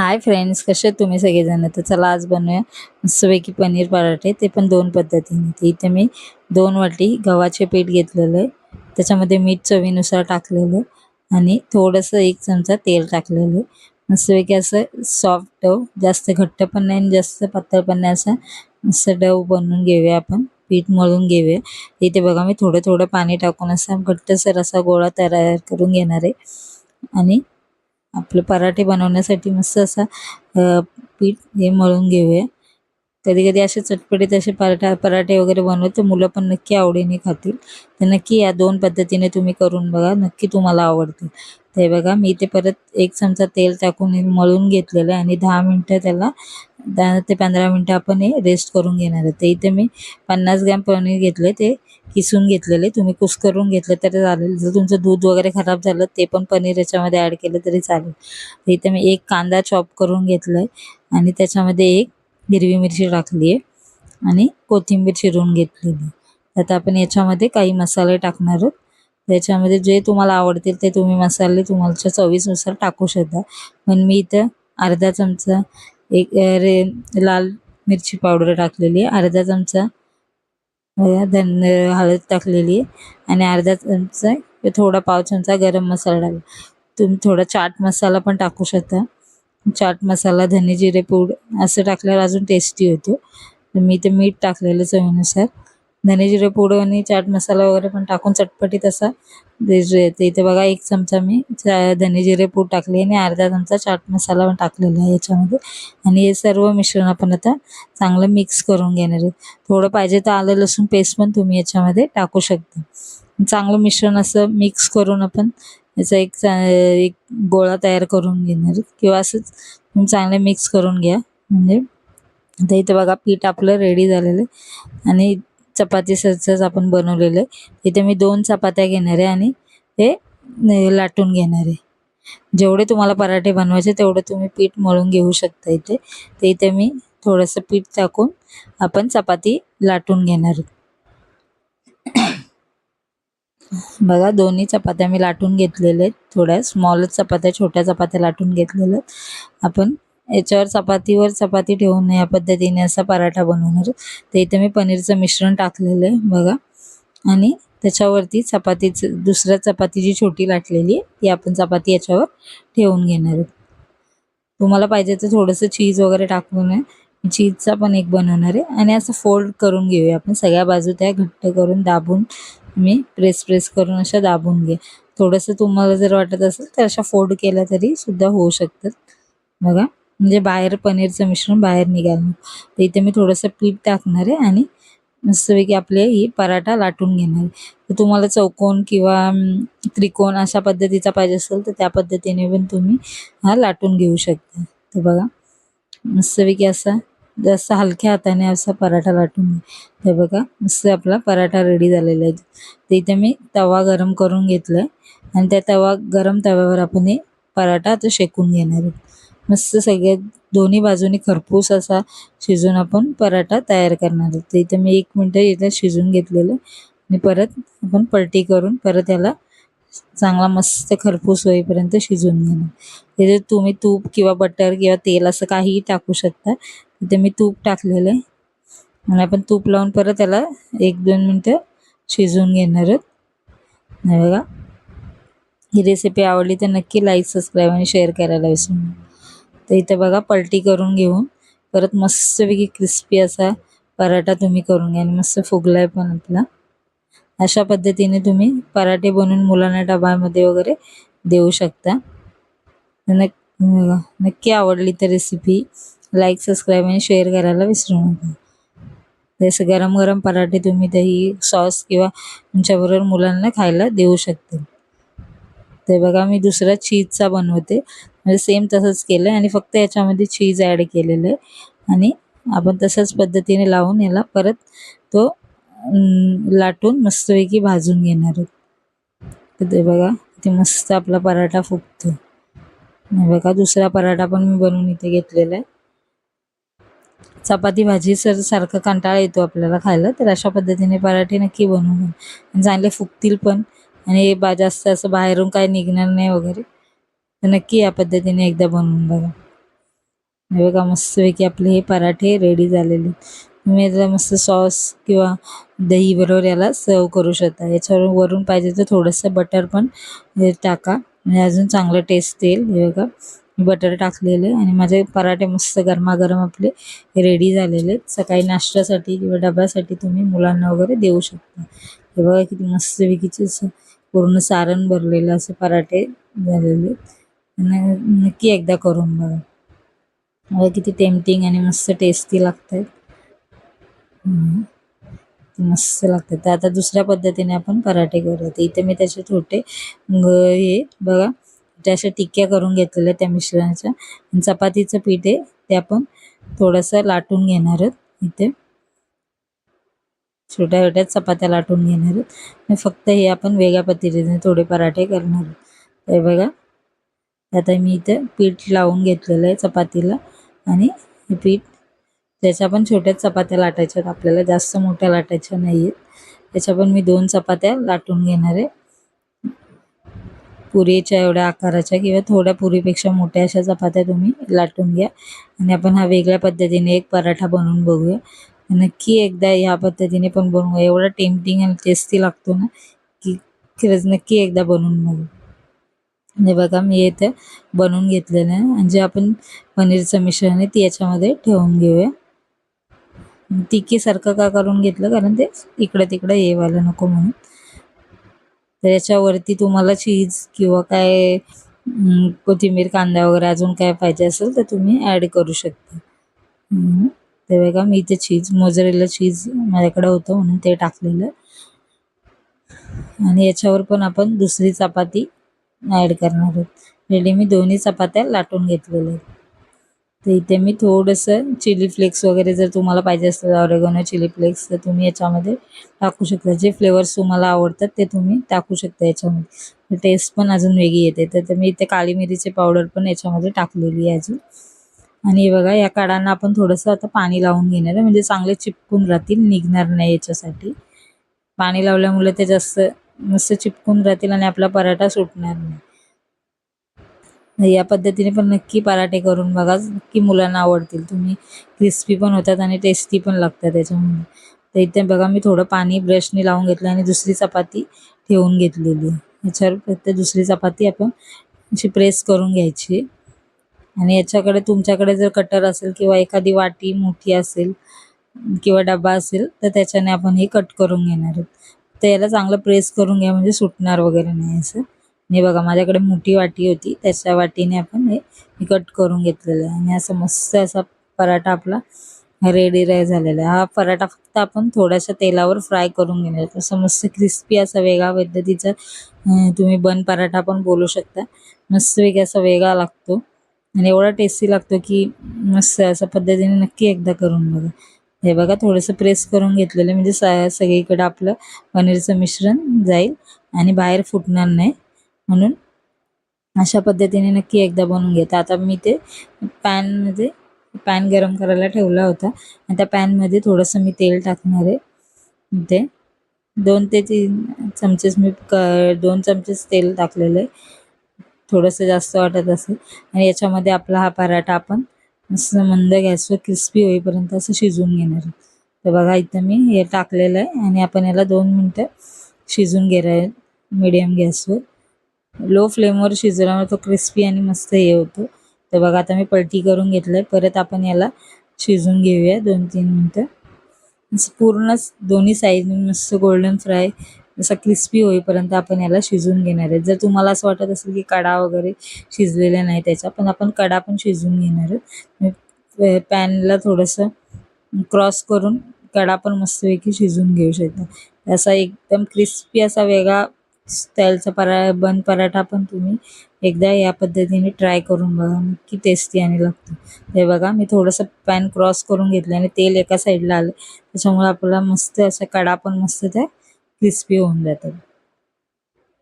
Hi friends कसे आहेत तुम्ही सगळेजण? तर चला आज बनवूया मस्तपैकी पनीर पराठे. ते पण दोन पद्धतीने. ते इथे मी दोन वाटी गव्हाचे पीठ घेतलेलं आहे. त्याच्यामध्ये मीठ चवीनुसार टाकलेलं आहे आणि थोडंसं एक चमचा तेल टाकलेलं आहे. मस्तपैकी असं सॉफ्ट डव जास्त घट्ट पण नाही आणि जास्त पातळ पण नाही. असं मस्त डव बनवून घेऊया आपण. पीठ मळून घेऊया. इथे बघा मी थोडं थोडं पाणी टाकून असा घट्टसर असा गोळा तयार करून घेणार आहे. आणि आपले पराठे बनवण्यासाठी मस्त असा पीठ हे मळून घेऊया. कधी कधी असे चटपटीत असे पराठा पराठे वगैरे बनवते मुलं पण नक्की आवडीने खातील. तर नक्की या दोन पद्धतीने तुम्ही करून बघा नक्की तुम्हाला आवडतील. ते बघा मी ते परत एक चमचा तेल टाकून मळून घेतलेलं आहे आणि दहा मिनटं त्याला दहा ते पंधरा मिनटं आपण हे रेस्ट करून घेणार आहे. ते इथे मी पन्नास ग्रॅम पनीर घेतले ते किसून घेतलेले. तुम्ही कुस करून घेतलं तरी चालेल. जर तुमचं दूध वगैरे खराब झालं ते पण पनीर याच्यामध्ये ॲड केलं तरी चालेल. इथे मी एक कांदा चॉप करून घेतला आहे आणि त्याच्यामध्ये एक हिरवी मिरची टाकली आहे आणि कोथिंबीर चिरून घेतलेली. आता आपण याच्यामध्ये काही मसाले टाकणार आहोत. त्याच्यामध्ये जे तुम्हाला आवडतील ते तुम्ही मसाले तुमच्या चवीनुसार टाकू शकता. पण मी इथं अर्धा चमचा एक रे लाल मिरची पावडर टाकलेली आहे. अर्धा चमचा धन हळद टाकलेली आहे. आणि अर्धा चमचा थोडा पाव चमचा गरम मसाला टाकला. तुम्ही थोडा चाट मसाला पण टाकू शकता. चाट मसाला धने जिरे पूड असं टाकल्यावर अजून टेस्टी होतो. मी ते मीठ टाकलेलं चवीनुसार. धने जिरे पूड आणि चाट मसाला वगैरे पण टाकून चटपटीत असा. जे इथे बघा एक चमचा मी चा- धने जिरे पूड टाकले आणि अर्धा चमचा चाट मसाला पण टाकलेला आहे याच्यामध्ये. आणि हे सर्व मिश्रण आपण आता चांगलं मिक्स करून घेणार आहे. थोडं पाहिजे तर आलं लसूण पेस्ट पण तुम्ही याच्यामध्ये टाकू शकता. चांगलं मिश्रण असं मिक्स करून आपण याचा एक चा- एक गोळा तयार करून घेणार किंवा असंच तुम्ही चांगलं मिक्स करून घ्या. म्हणजे आता इथे बघा पीठ आपलं रेडी झालेलं आहे. आणि चपाती सरचंच आपण बनवलेलं. आहे इथे मी दोन चपात्या घेणार आहे आणि ते लाटून घेणार आहे. जेवढे तुम्हाला पराठे बनवायचे तेवढे तुम्ही पीठ मळून घेऊ शकता इथे. ते इथे मी थोडंसं पीठ टाकून आपण चपाती लाटून घेणार आहे. बघा दोन्ही चपात्या मी लाटून घेतलेल्या आहेत. थोड्या स्मॉलच चपात्या छोट्या चपात्या लाटून घेतलेल्या आहेत. आपण याच्यावर चपातीवर चपाती ठेवून या पद्धतीने असा पराठा बनवणार. आहे. तर इथे मी पनीरचं मिश्रण टाकलेलं आहे बघा. आणि त्याच्यावरती चपातीचं दुसऱ्या चपाती जी छोटी लाटलेली आहे ती आपण चपाती याच्यावर ठेवून घेणार आहे. तुम्हाला पाहिजे तर थोडंसं चीज वगैरे टाकून आहे चीजचा पण एक बनवणार आहे. आणि असं फोल्ड करून घेऊया आपण सगळ्या बाजू त्या घट्ट करून दाबून मी प्रेस प्रेस करून अशा दाबून घे. थोडंसं तुम्हाला जर वाटत असेल तर अशा फोल्ड केल्या तरी सुद्धा होऊ शकतात. बघा. म्हणजे बाहेर पनीरचं मिश्रण बाहेर निघालं. तर इथे मी थोडंसं पीठ टाकणार आहे आणि मस्तपैकी आपले ही पराठा लाटून घेणार आहे. तर तुम्हाला चौकोन किंवा त्रिकोण अशा पद्धतीचा पाहिजे असेल तर त्या पद्धतीने पण तुम्ही हा लाटून घेऊ शकता. तर बघा मस्तपैकी असा जास्त हलक्या हाताने असा पराठा लाटून घे. बघा मस्त आपला पराठा रेडी झालेला आहे. तर इथे मी तवा गरम करून घेतला आहे. आणि त्या तवा गरम तव्यावर आपण हे पराठा आता शेकून घेणार आहे मस्त सगळ्या दोन्ही बाजूनी खरपूस असा शिजून आपण पराठा तयार करणार आहोत तर इथे मी एक मिनटं इथं शिजून घेतलेलं आणि परत आपण पलटी करून परत याला चांगला मस्त खरपूस होईपर्यंत शिजवून घेणार. तिथे तुम्ही तूप किंवा बटर किंवा तेल असं काहीही टाकू शकता. तिथे मी तूप टाकलेलं आहे. आणि आपण तूप लावून परत त्याला एक दोन मिनटं शिजवून घेणार आहोत. बघा. ही रेसिपी आवडली तर नक्की लाईक सबस्क्राईब आणि शेअर करायला विसरू नका. तर इथे बघा पलटी करून घेऊन परत मस्तपैकी क्रिस्पी असा पराठा तुम्ही करून घ्या. आणि मस्त फुगलाय पण आपला. अशा पद्धतीने तुम्ही पराठे बनवून मुलांना डब्यामध्ये वगैरे देऊ शकता. नक्की आवडली तर रेसिपी लाईक सबस्क्राईब आणि शेअर करायला विसरू नका. जसं गरम गरम पराठे तुम्ही दही सॉस किंवा तुमच्याबरोबर मुलांना खायला देऊ शकता ते बघा मी दुसरा चीजचा बनवते. म्हणजे सेम तसंच केलं आहे आणि फक्त याच्यामध्ये चीज ॲड केलेलं आहे आणि आपण तशाच पद्धतीने लावून याला परत तो लाटून मस्तपैकी भाजून घेणार आहोत ते बघा ते मस्त आपला पराठा फुगतो बघा दुसरा पराठा पण मी बनवून इथे घेतलेला आहे. चपाती भाजी सर सारखं कंटाळा येतो आपल्याला खायला तर अशा पद्धतीने पराठे नक्की बनवून चांगले फुगतील पण. आणि बा जास्त असं बाहेरून काय निघणार नाही वगैरे. तर नक्की या पद्धतीने एकदा बनवून बघा. हे बघा मस्तपैकी आपले हे पराठे रेडी झालेले. आहेत. तुम्ही याचा मस्त सॉस किंवा दही बरोबर याला सर्व करू शकता. याच्यावर वरून पाहिजे तर थोडंसं बटर पण टाका. म्हणजे अजून चांगलं टेस्ट येईल. हे बघा बटर टाकलेले आणि माझे पराठे मस्त गरमागरम आपले रेडी झालेले आहेत. सकाळी नाश्त्यासाठी किंवा डब्यासाठी तुम्ही मुलांना वगैरे देऊ शकता. हे बघा किती मस्तपैकीचे पूर्ण सारण भरलेलं असे पराठे झालेले आहेत. नक्की एकदा करून बघा. बघा किती टेम्पटिंग आणि मस्त टेस्टी लागत आहेत मस्त लागतात तर आता दुसऱ्या पद्धतीने आपण पराठे करूया इथे मी त्याचे छोटे हे बघा. त्या अशा टिक्क्या करून घेतलेल्या त्या मिश्रणाच्या. आणि चपातीचं पीठ आहे ते आपण थोडंसं लाटून घेणार आहोत इथे. छोट्या छोट्या चपात्या लाटून घेणार आहोत. फक्त हे आपण वेगळ्या पद्धतीने थोडे पराठे करणार आहोत. तर बघा आता मी इथे पीठ लावून घेतलेलं आहे चपातीला. आणि हे पीठ त्याच्या पण छोट्या चपात्या लाटायच्या आहेत. आपल्याला जास्त मोठ्या लाटायच्या नाही आहेत त्याच्या पण मी दोन चपात्या लाटून घेणार आहे. पुरीच्या एवढ्या आकाराच्या किंवा थोड्या पुरीपेक्षा मोठ्या अशा चपात्या तुम्ही लाटून घ्या. आणि आपण हा वेगळ्या पद्धतीने एक पराठा बनवून बघूया. नक्की एकदा ह्या पद्धतीने पण बनवूया. एवढा टेम्पटिंग आणि टेस्टी लागतो ना की खरंच नक्की एकदा बनवून बघू हे बघा मी इथे बनवून घेतलेलं आहे. आणि जे आपण पनीरचं मिश्रण आहे ते याच्यामध्ये ठेवून घेऊया. तिकीसारखं का करून घेतलं? कारण ते इकडं तिकडं येवायला नको म्हणून. तर याच्यावरती तुम्हाला चीज किंवा काय कोथिंबीर कांदा वगैरे अजून काय पाहिजे असेल तर तुम्ही ॲड करू शकता. ते बघा मी इथे चीज मोजरेला चीज माझ्याकडे होतं म्हणून ते टाकलेलं. आणि याच्यावर पण आपण दुसरी चपाती ॲड करणार आहोत. रेडी मी दोन्ही चपात्या लाटून घेतलेल्या आहेत. तर इथे मी थोडंसं चिली फ्लेक्स वगैरे जर तुम्हाला पाहिजे असलं ऑरेगोनो चिली फ्लेक्स तर तुम्ही याच्यामध्ये टाकू शकता. जे फ्लेवर्स तुम्हाला आवडतात ते तुम्ही टाकू शकता याच्यामध्ये. टेस्ट पण अजून वेगळी येते. तर ते मी इथे काळी मिरीची पावडर पण याच्यामध्ये टाकलेली आहे अजून. आणि हे बघा या काढांना आपण थोडंसं आता पाणी लावून घेणार आहे. म्हणजे चांगले चिपकून राहतील निघणार नाही याच्यासाठी. पाणी लावल्यामुळे ते जास्त मस्त चिपकून राहतील आणि आपला पराठा सुटणार नाही. या पद्धतीने पण नक्की पराठे करून बघा. नक्की मुलांना आवडतील. तुम्ही क्रिस्पी पण होतात आणि टेस्टी पण लागतात त्याच्यामध्ये. तर इथे बघा मी थोडं पाणी ब्रशने लावून घेतलं आणि दुसरी चपाती ठेवून घेतलेली याच्यावर फक्त दुसरी चपाती आपण अशी प्रेस करून घ्यायची. आणि याच्याकडे तुमच्याकडे जर कटर असेल किंवा एखादी वाटी मोठी असेल किंवा डबा असेल तर त्याच्याने आपण हे कट करून घेणार आहोत. तर याला चांगलं प्रेस करून घ्या म्हणजे सुटणार वगैरे नाही असं. हे बघा माझ्याकडे मोठी वाटी होती त्याच्या वाटीने आपण हे कट करून घेतलेलं आहे. आणि असा मस्त असा पराठा आपला रेडी राय झालेला आहे. हा पराठा फक्त आपण थोड्याशा तेलावर फ्राय करून घेणार आहोत. असं मस्त क्रिस्पी असा वेगळा पद्धतीचा तुम्ही बन पराठा पण बोलू शकता. मस्त वेगळा असा वेगळा लागतो. आणि एवढा टेस्टी लागतो की मस्त अशा पद्धतीने नक्की एकदा करून बघा. हे बघा थोडंसं प्रेस करून घेतलेलं म्हणजे स सगळीकडं आपलं पनीरचं मिश्रण जाईल आणि बाहेर फुटणार नाही. म्हणून अशा पद्धतीने नक्की एकदा बनवून घेता आता मी ते पॅनमध्ये पॅन गरम करायला ठेवला होता. आणि त्या पॅनमध्ये थोडंसं मी तेल टाकणार आहे. ते दोन ते तीन चमचेस मी क दोन चमचेस तेल टाकलेलं आहे. थोडंसं जास्त वाटत असेल. आणि याच्यामध्ये आपला हा पराठा आपण मस्त मंद गॅसवर क्रिस्पी होईपर्यंत असं शिजवून घेणार तर बघा इथं मी हे टाकलेलं आहे आणि आपण याला दोन मिनटं शिजून घेणार आहे मिडियम गॅसवर लो फ्लेमवर शिजवल्यामुळे तो क्रिस्पी आणि मस्त हे होतो. तर बघा आता मी पलटी करून घेतलं आहे परत आपण याला शिजून घेऊया दोन तीन मिनटं पूर्णच दोन्ही साईडने मस्त गोल्डन फ्राय असा क्रिस्पी होईपर्यंत आपण याला शिजवून घेणार आहे जर तुम्हाला असं वाटत असेल की कडा वगैरे शिजलेला नाही त्याचा पण आपण कडा पण शिजवून घेणार आहोत. पॅनला थोडंसं क्रॉस करून कडा पण मस्तपैकी शिजवून घेऊ शकता. असा एकदम क्रिस्पी असा वेगळा स्टाईलचा परा बन पराठा पण तुम्ही एकदा या पद्धतीने ट्राय करून बघा. नक्की टेस्टी आणि लागतो. हे बघा मी थोडंसं पॅन क्रॉस करून घेतलं आणि तेल एका साईडला आलं. त्याच्यामुळे आपल्याला मस्त असा कडा पण मस्त त्या क्रिस्पी होऊन जातात.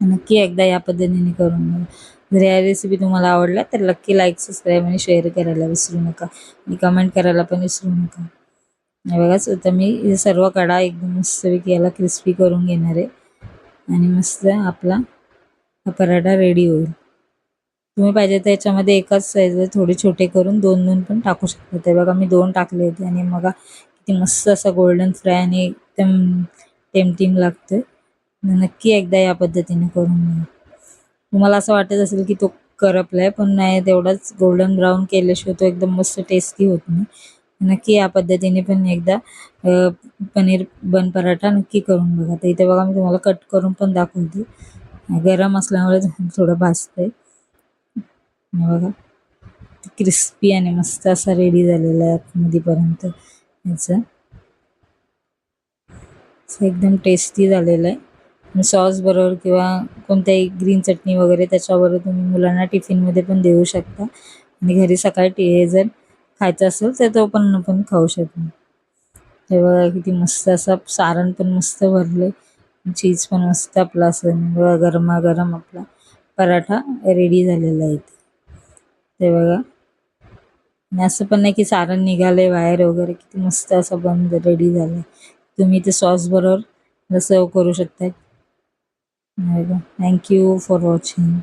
नक्की एकदा या पद्धतीने करून जर या रेसिपी तुम्हाला आवडल्या तर नक्की लाईक सबस्क्राईब आणि शेअर करायला विसरू नका. आणि कमेंट करायला पण विसरू नका. बघाच आता मी सर्व कडा एकदम मस्तपैकी याला क्रिस्पी करून घेणार आहे. आणि मस्त आपला हा पराठा रेडी होईल. तुम्ही पाहिजे तर याच्यामध्ये एकाच साईज थोडे छोटे करून दोन दोन पण टाकू शकता. ते बघा मी दोन टाकले होते आणि मग किती मस्त असा गोल्डन फ्राय आणि एकदम टेम्पटिंग लागतोय. नक्की एकदा या पद्धतीने करून बघा. तुम्हाला असं वाटत असेल की तो करपला आहे पण नाही तेवढाच गोल्डन ब्राऊन केल्याशिवाय तो एकदम मस्त टेस्टी होत नाही. नक्की या पद्धतीने पण एकदा पनीर बन पराठा नक्की करून बघा. तर इथे बघा मी तुम्हाला कट करून पण दाखवते. गरम असल्यामुळे थोडं भाजतंय. बघा. क्रिस्पी आणि मस्त असा रेडी झालेला आहे आतमध्येपर्यंत याचं. एकदम टेस्टी झालेलं आहे. सॉस बरोबर किंवा कोणत्याही ग्रीन चटणी वगैरे त्याच्याबरोबर तुम्ही मुलांना टिफिनमध्ये पण देऊ शकता. आणि घरी सकाळी टी जर खायचं असेल तर तो पण आपण खाऊ शकतो. हे बघा किती मस्त असं सारण पण मस्त भरले चीज पण मस्त आपला असं बघा गरमागरम आपला पराठा रेडी झालेला आहे इथे. ते बघा. आणि असं पण नाही की सारण निघालं आहे बाहेर वगैरे किती मस्त असं बंद रेडी झालं तुम्ही ते सॉस बरोबर सर्व करू शकता थँक्यू फॉर वॉचिंग